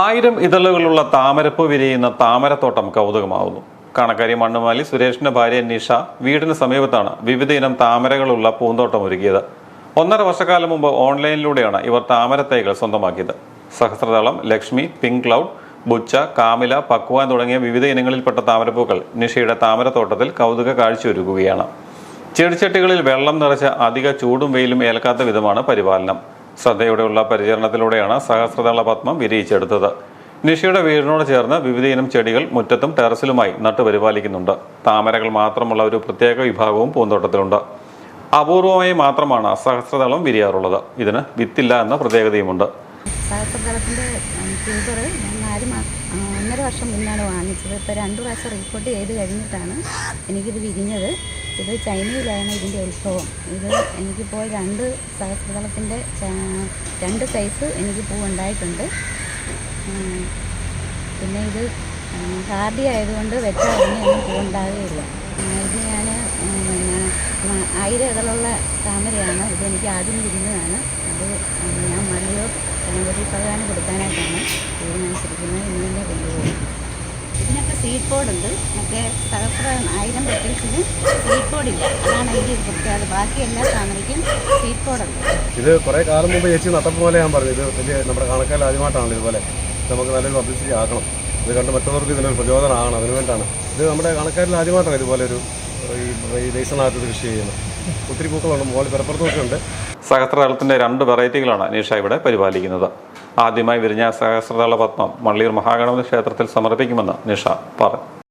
ആയിരം ഇതളുകളുള്ള താമരപ്പൂ വിരിയുന്ന താമരത്തോട്ടം കൗതുകമാവുന്നു. കണക്കാരി മണ്ണുമാലി സുരേഷിന്റെ ഭാര്യ നിഷ വീടിന് സമീപത്താണ് വിവിധ ഇനം താമരകളുള്ള പൂന്തോട്ടം ഒരുക്കിയത്. ഒന്നര വർഷക്കാലം മുമ്പ് ഓൺലൈനിലൂടെയാണ് ഇവർ താമരത്തൈകൾ സ്വന്തമാക്കിയത്. സഹസ്രദളം ലക്ഷ്മി പിങ്ക് ക്ലൗഡ് ബുച്ച കാമില പക്വാൻ തുടങ്ങിയ വിവിധ ഇനങ്ങളിൽപ്പെട്ട താമരപ്പൂക്കൾ നിഷയുടെ താമരത്തോട്ടത്തിൽ കൗതുക കാഴ്ചയൊരുക്കുകയാണ്. ചെടിച്ചട്ടികളിൽ വെള്ളം നിറച്ച് അധിക ചൂടും വെയിലും ഏൽക്കാത്ത വിധമാണ് പരിപാലനം. ശ്രദ്ധയോടെയുള്ള പരിചരണത്തിലൂടെയാണ് സഹസ്രതള പത്മം വിരിയിച്ചെടുത്തത്. നിഷയുടെ വീടിനോട് ചേർന്ന് വിവിധ ഇനം ചെടികൾ മുറ്റത്തും ടെറസിലുമായി നട്ടുപരിപാലിക്കുന്നുണ്ട്. താമരകൾ മാത്രമുള്ള ഒരു പ്രത്യേക വിഭാഗവും പൂന്തോട്ടത്തിലുണ്ട്. അപൂർവമായി മാത്രമാണ് സഹസ്രതളം വിരിയാറുള്ളത്. ഇതിന് വിത്തില്ല എന്ന പ്രത്യേകതയുമുണ്ട്. സഹസ്രദളത്തിന്റെ ട്യൂബർ ഞാൻ നാല് മാസം ഒന്നര വർഷം മുന്നാണ് വാങ്ങിച്ചത്. ഇപ്പോൾ രണ്ട് പ്രാവശ്യം റിപ്പോർട്ട് ചെയ്ത് കഴിഞ്ഞിട്ടാണ് എനിക്കിത് വിരിഞ്ഞത്. ഇത് ചൈനയിലാണ് ഇതിന്റെ ഉത്ഭവം. ഇത് എനിക്കിപ്പോൾ രണ്ട് സഹസ്രദളത്തിന്റെ ച- രണ്ട് സൈസ് എനിക്ക് പൂ ഉണ്ടായിട്ടുണ്ട്. പിന്നെ ഇത് ഹാർഡി ആയതുകൊണ്ട് വെച്ച ഉടനെ ഒന്നും പൂ ഇത് ഞാൻ ആയിരം ഇതളുള്ള താമരയാണ് ഇതെനിക്ക് ആദ്യം വിരിഞ്ഞതാണ്. അത് ഞാൻ മള്ളിയൂർ ഗണപതി ഭഗവാന് കൊടുക്കാനായിട്ടാണ് തീരുമാനിച്ചിരിക്കുന്നത്. ഇന്ന് തന്നെ കൊണ്ടുപോകും. ഇതിനൊക്കെ സീഡ് ബോർഡുണ്ട് മറ്റേ സഹസ്ര ആയിരം പെറ്റൽസിന് സീഡ് ബോർഡില്ല അതാണ് എനിക്ക് പ്രത്യേകത. ബാക്കി എല്ലാ താമരയ്ക്കും സീഡ് ബോർഡുണ്ട് ഇത് കുറേ കാലം മുമ്പ് ചേച്ചി നട്ടപ്പ് പോലെ ഞാൻ പറഞ്ഞു. ഇത് വലിയ നമ്മുടെ കണക്കാൽ ആദ്യമായിട്ടാണ് ഇതുപോലെ. നമുക്ക് നല്ലൊരു പബ്ലിസിറ്റി ആക്കണം. ഇത് കണ്ട് മറ്റുള്ളവർക്ക് ഇതിനൊരു പ്രചോദനമാകണം അതിനു വേണ്ടിയാണ്. ഇത് നമ്മുടെ കണക്കാരിൽ ആദ്യമായിട്ടാണ് ഇതുപോലെ ഒരു ഈ ഇത് കൃഷി ചെയ്യുന്നത് ഒത്തിരി പൂക്കളുണ്ട് മുകളിൽ പെരപ്പുറത്തൊക്കെ സഹസ്രതാളത്തിന്റെ രണ്ട് വെറൈറ്റികളാണ് നിഷ ഇവിടെ പരിപാലിക്കുന്നത്. ആദ്യമായി വിരിഞ്ഞ സഹസ്രദള പത്മം മള്ളിയൂർ മഹാഗണപതി ക്ഷേത്രത്തിൽ സമർപ്പിക്കുമെന്ന് നിഷ പറഞ്ഞു